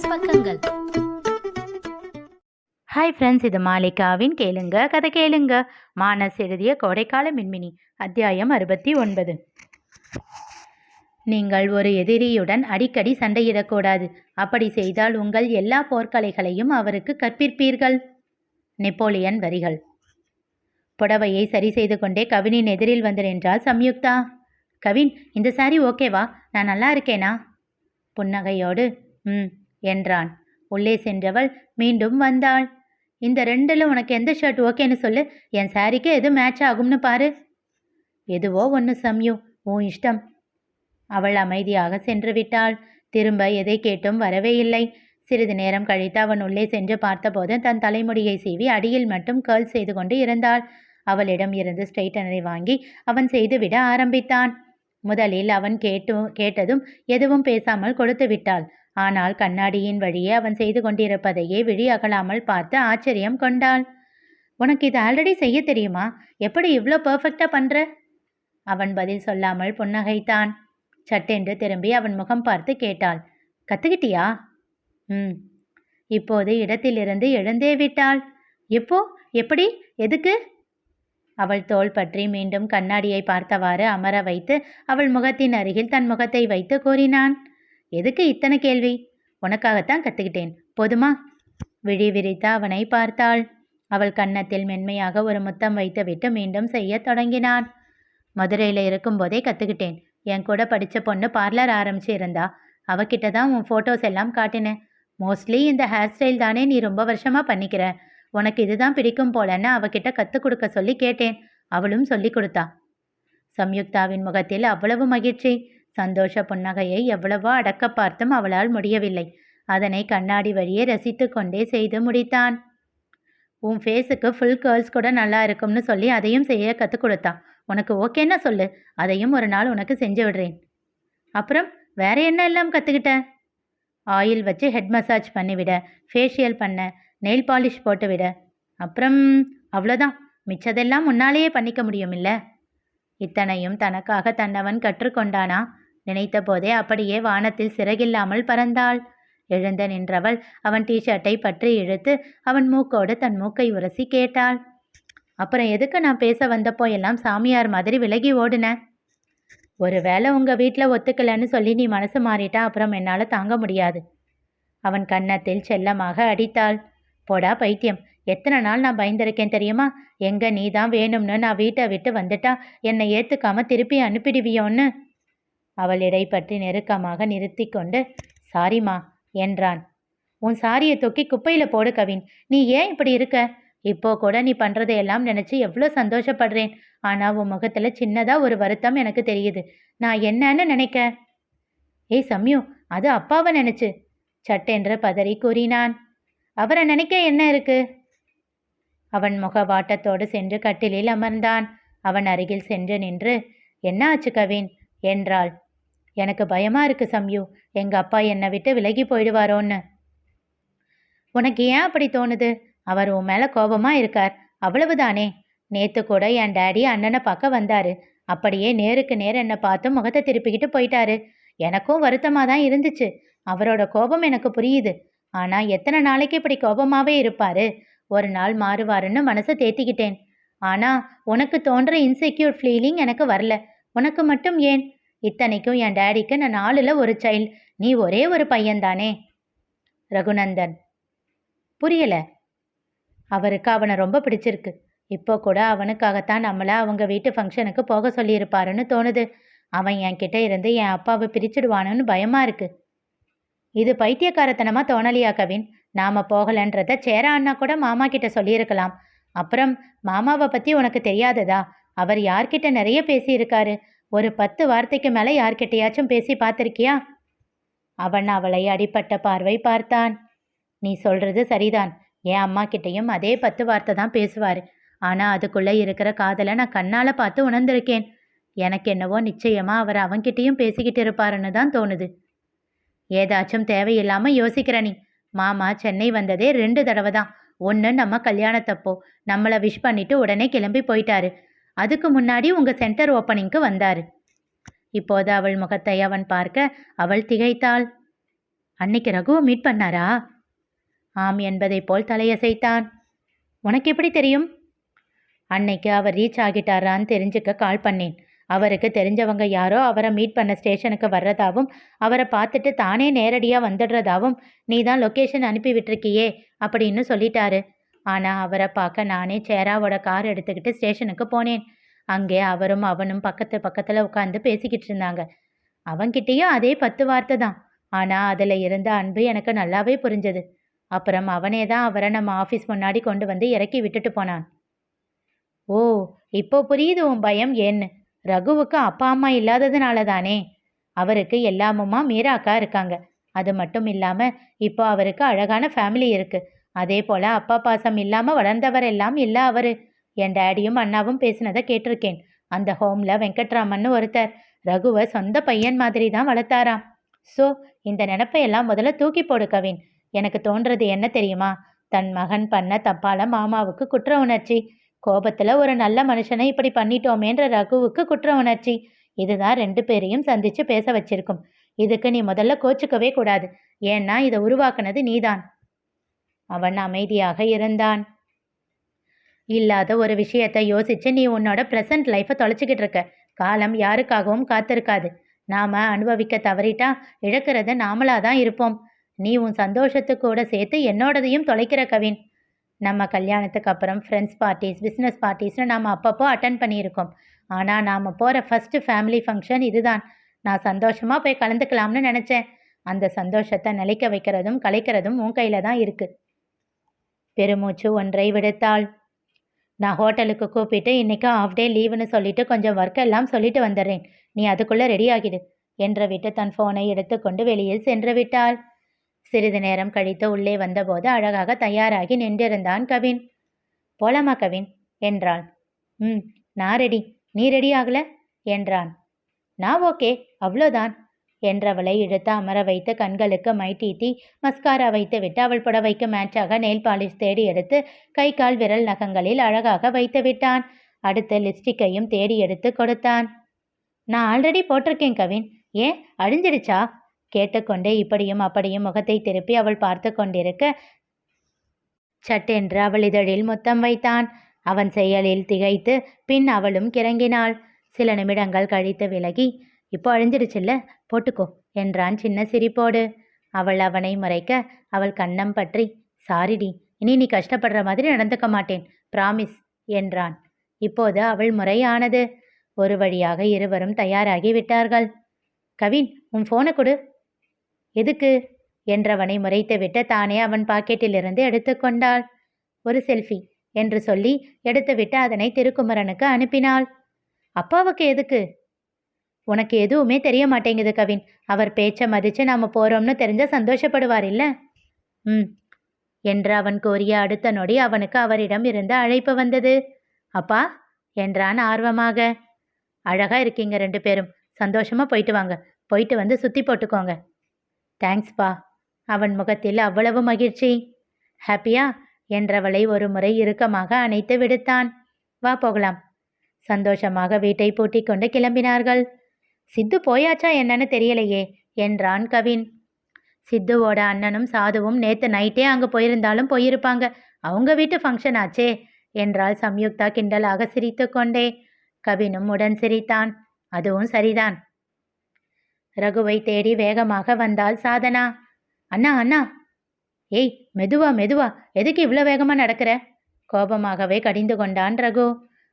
Plus பக்கங்கள். Hi friends இது மாலிகாவின் கேளுங்க கதை கேளுங்க. மானஸ் எழுதிய கோடைக்கால மின்மினி அத்தியாயம் அறுபத்தி ஒன்பது. நீங்கள் ஒரு எதிரியுடன் அடிக்கடி சண்டையிடக்கூடாது. அப்படி செய்தால் உங்கள் எல்லா போர்க்கலைகளையும் அவருக்கு கற்பிப்பீர்கள். நெப்போலியன் வரிகள். புடவையை சரி செய்து கொண்டே கவினின் எதிரில் வந்து நின்றாள் சம்யுக்தா. கவின் இந்த சாரி ஓகேவா நான் நல்லா இருக்கேனா? புன்னகையோடு ம் என்றான். உள்ளே சென்றவள் மீண்டும் வந்தாள். இந்த ரெண்டில் உனக்கு எந்த ஷர்ட் ஓகேன்னு சொல்லு. என் சாரிக்கு எது மேட்ச் ஆகும்னு பாரு. எதுவோ ஒன்று சம்யு உன் இஷ்டம். அவள் அமைதியாக சென்று விட்டாள். திரும்ப எதை கேட்டும் வரவே இல்லை. சிறிது நேரம் கழித்து அவன் உள்ளே சென்று பார்த்தபோது தன் தலைமுடியை சீவி அடியில் மட்டும் கேர்ள் செய்து கொண்டு இருந்தாள். அவளிடம் இருந்து ஸ்ட்ரைட்டனரை வாங்கி அவன் செய்துவிட ஆரம்பித்தான். முதலில் அவன் கேட்டு கேட்டதும் எதுவும் பேசாமல் கொடுத்து விட்டாள். ஆனால் கண்ணாடியின் வழியே அவன் செய்து கொண்டிருப்பதையே விழி அகலாமல் பார்த்து ஆச்சரியம் கொண்டாள். உனக்கு இது ஆல்ரெடி செய்ய தெரியுமா? எப்படி இவ்வளோ பர்ஃபெக்டாக பண்ணுற அவன் பதில் சொல்லாமல் புன்னகைத்தான். சட்டென்று திரும்பி அவன் முகம் பார்த்து கேட்டாள். கத்துக்கிட்டியா? ம். இப்போது இடத்திலிருந்து எழுந்தே விட்டாள். எப்போ எப்படி? எதுக்கு? அவள் தோள் பற்றி மீண்டும் கண்ணாடியை பார்த்தவாறு அமர வைத்து அவள் முகத்தின் அருகில் தன் முகத்தை வைத்து கூறினான். எதுக்கு இத்தனை கேள்வி? உனக்காகத்தான் கத்துக்கிட்டேன். போதுமா? விழி விரித்து அவனை பார்த்தாள். அவள் கன்னத்தில் மென்மையாக ஒரு முத்தம் வைத்துவிட்டு மீண்டும் செய்யத் தொடங்கினான். மதுரையில் இருக்கும்போதே கற்றுக்கிட்டேன் என் கூட படித்த பொண்ணு பார்லர் ஆரம்பிச்சு இருந்தா அவகிட்ட தான் உன் ஃபோட்டோஸ் எல்லாம் காட்டினேன். மோஸ்ட்லி இந்த ஹேர் ஸ்டைல் தானே நீ ரொம்ப வருஷமாக பண்ணிக்கிற. உனக்கு இதுதான் பிடிக்கும் போலன்னு அவகிட்ட கற்றுக் கொடுக்க சொல்லி கேட்டேன். அவளும் சொல்லி கொடுத்தா. சம்யுக்தாவின் முகத்தில் அவ்வளவு மகிழ்ச்சி. சந்தோஷ புன்னகையை எவ்வளவோ அடக்க பார்த்தும் அவளால் முடியவில்லை. அதனை கண்ணாடி வழியே ரசித்து கொண்டே செய்து முடித்தான். உன் ஃபேஸுக்கு ஃபுல் கேர்ள்ஸ் கூட நல்லா இருக்கும்னு சொல்லி அதையும் செய்ய கற்றுக் கொடுத்தான் உனக்கு ஓகேன்னா சொல்லு. அதையும் ஒரு நாள் உனக்கு செஞ்சு விடுறேன். அப்புறம் வேற என்ன எல்லாம் கற்றுக்கிட்ட ஆயில் வச்சு ஹெட் மசாஜ் பண்ணிவிட ஃபேஷியல் பண்ண நெயில் பாலிஷ் போட்டு விட. அப்புறம் அவ்வளோதான் மிச்சதெல்லாம் முன்னாலேயே பண்ணிக்க முடியும் இல்லை இத்தனையும் தனக்காக தன்னவன் கற்றுக்கொண்டானா? நினைத்தபோதே அப்படியே வானத்தில் சிறகில்லாமல் பறந்தாள். எழுந்து நின்றவள் அவன் டிஷர்ட்டை பற்றி இழுத்து அவன் மூக்கோடு தன் மூக்கை உரசி கேட்டாள். அப்புறம் எதுக்கு நான் பேச வந்தப்போ எல்லாம் சாமியார் மாதிரி விலகி ஓடுன? ஒருவேளை உங்கள் வீட்டில் ஒத்துக்கலைன்னு சொல்லி நீ மனசு மாறிட்டா அப்புறம் என்னால் தாங்க முடியாது. அவன் கன்னத்தில் செல்லமாக அடித்தாள். போடா பைத்தியம் எத்தனை நாள் நான் பயந்திருக்கேன் தெரியுமா? எங்கே நீ தான் வேணும்னு நான் வீட்டை விட்டு வந்துட்டா என்னை ஏற்றுக்காம திருப்பி அனுப்பிடுவியோன்னு? அவள் இடை பற்றி நெருக்கமாக நிறுத்தி கொண்டு சாரிம்மா என்றான். உன் சாரியை தொக்கி குப்பையில் போடு கவின். நீ ஏன் இப்படி இருக்க? இப்போ கூட நீ பண்ணுறதையெல்லாம் நினச்சி எவ்வளோ சந்தோஷப்படுறேன். ஆனால் உன் முகத்தில் சின்னதாக ஒரு வருத்தம் எனக்கு தெரியுது. நான் என்னன்னு நினைக்க? ஏய் சம்யு அது அப்பாவை நினச்சி சட்டென்று பதறி கூறினான். அவரை நினைக்க என்ன இருக்கு? அவன் முகவாட்டத்தோடு சென்று கட்டிலில் அமர்ந்தான். அவன் அருகில் சென்று நின்று என்ன ஆச்சு கவின்? என்றாள். எனக்கு பயமா இருக்கு சம்யு. எங்க அப்பா என்னை விட்டு விலகி போயிடுவாரோன்னு. உனக்கு ஏன் அப்படி தோணுது? அவர் உன் மேல கோபமா இருக்கார். அவ்வளவுதானே. நேத்து கூட என் டேடி அண்ணனை பார்க்க வந்தாரு. அப்படியே நேருக்கு நேர் என்னை பார்த்து முகத்தை திருப்பிக்கிட்டு போயிட்டாரு. எனக்கும் வருத்தமாக தான் இருந்துச்சு. அவரோட கோபம் எனக்கு புரியுது. ஆனால் எத்தனை நாளைக்கு இப்படி கோபமாகவே இருப்பார்? ஒரு நாள் மாறுவாருன்னு மனசை தேத்திக்கிட்டேன். ஆனால் உனக்கு தோன்ற இன்செக்யூர் ஃபீலிங் எனக்கு வரல. உனக்கு மட்டும் ஏன்? இத்தனைக்கும் என் டேடிக்கு நான் நாலுல ஒரு சைல்டு நீ ஒரே ஒரு பையன்தானே? ரகுநந்தன். புரியல. அவருக்கு அவனை ரொம்ப பிடிச்சிருக்கு. இப்போ கூட அவனுக்காகத்தான் நம்மளை அவங்க வீட்டு ஃபங்க்ஷனுக்கு போக சொல்லியிருப்பாருன்னு தோணுது. அவன் என்கிட்ட இருந்து என் அப்பாவை பிரிச்சிடுவானுன்னு பயமா இருக்கு. இது பைத்தியக்காரத்தனமா தோணலியா கவின்? நாம போகலன்றத சேரா அண்ணா கூட மாமா கிட்ட சொல்லியிருக்கலாம். அப்புறம் மாமாவை பத்தி உனக்கு தெரியாததா? அவர் யார்கிட்ட நிறைய பேசியிருக்காரு. ஒரு பத்து வார்த்தைக்கு மேலே யார்கிட்டயாச்சும் பேசி பார்த்துருக்கியா? அவன் அவளை அடிப்பட்ட பார்வை பார்த்தான். நீ சொல்றது சரிதான். என் அம்மா கிட்டேயும் அதே பத்து வார்த்தை தான் பேசுவார். ஆனால் அதுக்குள்ளே இருக்கிற காதலை நான் கண்ணால் பார்த்து உணர்ந்திருக்கேன். எனக்கு என்னவோ நிச்சயமா அவர் அவன்கிட்டயும் பேசிக்கிட்டு இருப்பாருன்னு தான் தோணுது. ஏதாச்சும் தேவையில்லாமல் யோசிக்கிற நீ. மாமா சென்னை வந்ததே ரெண்டு தடவை தான். ஒன்று நம்ம கல்யாணத்தப்போ. நம்மளை விஷ் பண்ணிட்டு உடனே கிளம்பி போயிட்டாரு. அதுக்கு முன்னாடி உங்கள் சென்டர் ஓப்பனிங்க்கு வந்தார். இப்போது அவள் முகத்தை அவன் பார்க்க அவள் திகைத்தாள். அன்னைக்கு ரகுவை மீட் பண்ணாரா? ஆம் என்பதைப் போல் தலையசைத்தான். உனக்கு எப்படி தெரியும்? அன்னைக்கு அவர் ரீச் ஆகிட்டாரான்னு தெரிஞ்சுக்க கால் பண்ணேன். அவருக்கு தெரிஞ்சவங்க யாரோ அவரை மீட் பண்ண ஸ்டேஷனுக்கு வர்றதாவும் அவரை பார்த்துட்டு தானே நேரடியாக வந்துடுறதாவும் நீ தான் லொக்கேஷன் அனுப்பி விட்டுருக்கியே அப்படின்னு சொல்லிட்டாரு. ஆனால் அவரை பார்க்க நானே சேராவோட கார் எடுத்துக்கிட்டு ஸ்டேஷனுக்கு போனேன். அங்கே அவரும் அவனும் பக்கத்து பக்கத்தில் உட்காந்து பேசிக்கிட்டு இருந்தாங்க. அவன்கிட்டயும் அதே பத்து வார்த்தை தான். ஆனால் அதில் இருந்த அன்பு எனக்கு நல்லாவே புரிஞ்சது. அப்புறம் அவனே தான் அவரை நம்ம ஆஃபீஸ் முன்னாடி கொண்டு வந்து இறக்கி விட்டுட்டு போனான். ஓ இப்போ புரியுது உன் பயம் ஏன்னு. ரகுவுக்கு அப்பா அம்மா இல்லாததுனால தானே? அவருக்கு எல்லாமுமா மீரா அக்கா இருக்காங்க. அது மட்டும் இல்லாமல் இப்போ அவருக்கு அழகான ஃபேமிலி இருக்குது அதே போல் அப்பா பாசம் இல்லாமல் வளர்ந்தவர் எல்லாம் இல்லை அவர். என் டேடியும் அண்ணாவும் பேசினதை கேட்டிருக்கேன். அந்த ஹோமில் வெங்கட்ராமன் ஒருத்தர். ரகுவை சொந்த பையன் மாதிரி தான் வளர்த்தாராம். ஸோ இந்த நினப்பையெல்லாம் முதல்ல தூக்கி போடு கவின் எனக்கு தோன்றது என்ன தெரியுமா? தன் மகன் பண்ண தப்பால மாமாவுக்கு குற்ற உணர்ச்சி. கோபத்தில் ஒரு நல்ல மனுஷனை இப்படி பண்ணிட்டோமேன்ற ரகுவுக்கு குற்ற உணர்ச்சி. இதுதான் ரெண்டு பேரையும் சந்திச்சு பேச வச்சிருக்கும். இதுக்கு நீ முதல்ல கோச்சுக்கவே கூடாது. ஏன்னா இதை உருவாக்குனது நீதான். அவன் அமைதியாக இருந்தான். இல்லாத ஒரு விஷயத்தை யோசிச்சு நீ உன்னோட ப்ரெசன்ட் லைஃப்பை தொலைச்சிக்கிட்டு இருக்க. காலம் யாருக்காகவும் காத்திருக்காது. நாம அனுபவிக்க தவறிட்டா இழக்கிறத நாமளா தான் இருப்போம். நீ உன் சந்தோஷத்துக்கு கூட சேர்த்து என்னோடதையும் தொலைக்கிற கவின். நம்ம கல்யாணத்துக்கு அப்புறம் ஃப்ரெண்ட்ஸ் பார்ட்டிஸ் பிஸ்னஸ் பார்ட்டிஸ்னு நாம் அப்பப்போ அட்டன் பண்ணியிருக்கோம். ஆனால் நாம் போகிற ஃபஸ்ட்டு ஃபேமிலி ஃபங்க்ஷன் இதுதான். நான் சந்தோஷமாக போய் கலந்துக்கலாம்னு நினச்சேன். அந்த சந்தோஷத்தை நிலைக்க வைக்கிறதும் கலைக்கிறதும் உன் கையில் தான் இருக்குது பெருமூச்சு ஒன்றை விடுத்தாள். நான் ஹோட்டலுக்கு கூப்பிட்டு இன்னைக்கு ஆஃப் டே லீவுன்னு சொல்லிட்டு கொஞ்சம் ஒர்க் எல்லாம் சொல்லிட்டு வந்துடுறேன். நீ அதுக்குள்ளே ரெடி ஆகிடு என்று விட்டு தன் ஃபோனை எடுத்துக்கொண்டு வெளியில் சென்று விட்டாள். சிறிது நேரம் கழித்து உள்ளே வந்தபோது அழகாக தயாராகி நின்றிருந்தான் கவின். போலாமா கவின்? என்றாள். ம் நான் ரெடி நீ ரெடி ஆகல? என்றான். நான் ஓகே அவ்வளோதான். என்றவளை இழுத்து அமர வைத்து கண்களுக்கு மைட்டீத்தி மஸ்காரா வைத்துவிட்டு அவள் புடவைக்கு மேட்சாக நெயில் பாலிஷ் தேடி எடுத்து கை கால் விரல் நகங்களில் அழகாக வைத்து விட்டான். அடுத்து லிப்ஸ்டிக்கையும் தேடி எடுத்து கொடுத்தான். நான் ஆல்ரெடி போட்டிருக்கேன் கவின். ஏன்? அழிஞ்சிடுச்சா? கேட்டுக்கொண்டே இப்படியும் அப்படியும் முகத்தை திருப்பி அவள் பார்த்து கொண்டிருக்க சட்டென்று அவள் இதழில் முத்தம் வைத்தான். அவன் செயலில் திகைத்து பின் அவளும் கிறங்கினாள். சில நிமிடங்கள் கழித்து விலகி இப்போ அழிஞ்சிடுச்சுல்ல? போட்டுக்கோ என்றான் சின்ன சிரிப்போடு. அவள் அவனை முறைக்க அவள் கண்ணம் பற்றி சாரிடி இனி நீ கஷ்டப்படுற மாதிரி நடந்துக்க மாட்டேன் பிராமிஸ் என்றான். இப்போது அவள் முறையானது. ஒரு வழியாக இருவரும் தயாராகி விட்டார்கள். கவின் உன் ஃபோனை கொடு. எதுக்கு? என்றவனை முறைத்துவிட்டு தானே அவன் பாக்கெட்டிலிருந்து எடுத்துக்கொண்டாள் ஒரு செல்ஃபி என்று சொல்லி எடுத்துவிட்டு அதனை திருக்குமரனுக்கு அனுப்பினாள். அப்பாவுக்கு எதுக்கு? உனக்கு எதுவுமே தெரிய மாட்டேங்குது கவின். அவர் பேச்சை மதித்து நாம் போகிறோம்னு தெரிஞ்ச சந்தோஷப்படுவார் இல்லை? ம். என்று அவன் கூறிய அடுத்த நொடி அவனுக்கு அவரிடம் இருந்து அழைப்பு வந்தது. அப்பா என்றான் ஆர்வமாக. அழகா இருக்கீங்க ரெண்டு பேரும். சந்தோஷமா போயிட்டு வாங்க. போயிட்டு வந்து சுத்தி போட்டுக்கோங்க. தேங்க்ஸ்பா அவன் முகத்தில் அவ்வளவு மகிழ்ச்சி. ஹாப்பியா என்றவளை ஒரு முறை இறுக்கமாக அணைத்து விடுத்தான். வா போகலாம். சந்தோஷமாக வீட்டை பூட்டிக் கொண்டு கிளம்பினார்கள். சித்து போயாச்சா என்னன்னு தெரியலையே என்றான் கவின். சித்துவோட அண்ணனும் சாதுவும் நேத்து நைட்டே அங்கே போயிருந்தாலும் போயிருப்பாங்க. அவங்க வீட்டு ஃபங்க்ஷன் ஆச்சே என்றாள் சம்யுக்தா கிண்டலாக சிரித்து கொண்டே. கவினும் உடன் சிரித்தான். அதுவும் சரிதான். ரகுவை தேடி வேகமாக வந்தாள் சாதனா. அண்ணா அண்ணா! ஏய் மெதுவா மெதுவா! எதுக்கு இவ்வளோ வேகமா நடக்கிற? கோபமாகவே கடிந்து கொண்டான் ரகு.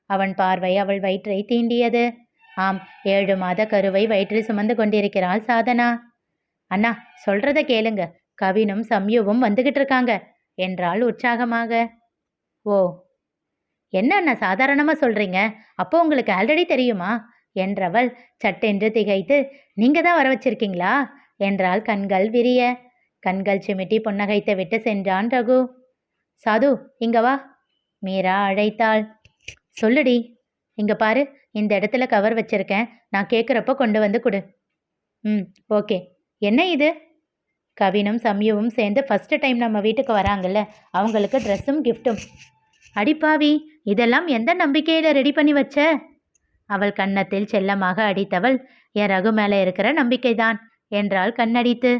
அவன் பார்வை அவள் வயிற்றை தீண்டியது. ஆம் ஏழு மாத கருவை வயிற்றில் சுமந்து கொண்டிருக்கிறாள் சாதனா. அண்ணா சொல்றத கேளுங்க. கவினும் சம்யுவும் வந்துகிட்டு இருக்காங்க. என்றாள் உற்சாகமாக. ஓ என்ன அண்ணா சாதாரணமா சொல்றீங்க? அப்போ உங்களுக்கு ஆல்ரெடி தெரியுமா? என்றவள் சட்டென்று திகைத்து நீங்க தான் வர வச்சிருக்கீங்களா? என்றாள் கண்கள் விரிய. கண்கள் சிமிட்டி புன்னகைத்து விட்டு சென்றான் ரகு. சாது இங்க வா. மீரா அழைத்தாள். சொல்லுடி இங்க பாரு இந்த இடத்துல கவர் வச்சிருக்கேன். நான் கேட்குறப்ப கொண்டு வந்து கொடு. ம் ஓகே என்ன இது? கவினும் சம்யுவும் சேர்ந்து ஃபஸ்ட்டு டைம் நம்ம வீட்டுக்கு வராங்கல்ல அவங்களுக்கு ட்ரெஸ்ஸும் கிஃப்ட்டும் அடிப்பாவி இதெல்லாம் எந்த நம்பிக்கையில் ரெடி பண்ணி வச்ச? அவள் கன்னத்தில் செல்லமாக அடித்தவள் என் ரகு மேலே இருக்கிற நம்பிக்கைதான் என்றாள் கண்ணடித்து.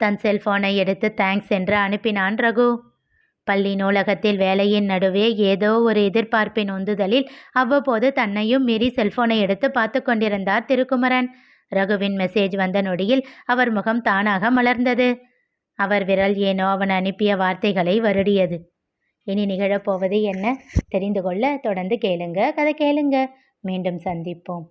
தன் செல்போனை எடுத்து தேங்க்ஸ் என்று அனுப்பினான் ரகு. பள்ளி நூலகத்தில் வேலையின் நடுவே ஏதோ ஒரு எதிர்பார்ப்பின் உந்துதலில் அவ்வப்போது தன்னையும் மீறி செல்போனை எடுத்து பார்த்து கொண்டிருந்தார் திருக்குமரன். ரகுவின் மெசேஜ் வந்த நொடியில் அவர் முகம் தானாக மலர்ந்தது. அவர் விரல் ஏனோ அவன் அனுப்பிய வார்த்தைகளை வருடியது. இனி நிகழப்போவது என்ன? தெரிந்து கொள்ள தொடர்ந்து கேளுங்க. கதை கேளுங்க. மீண்டும் சந்திப்போம்.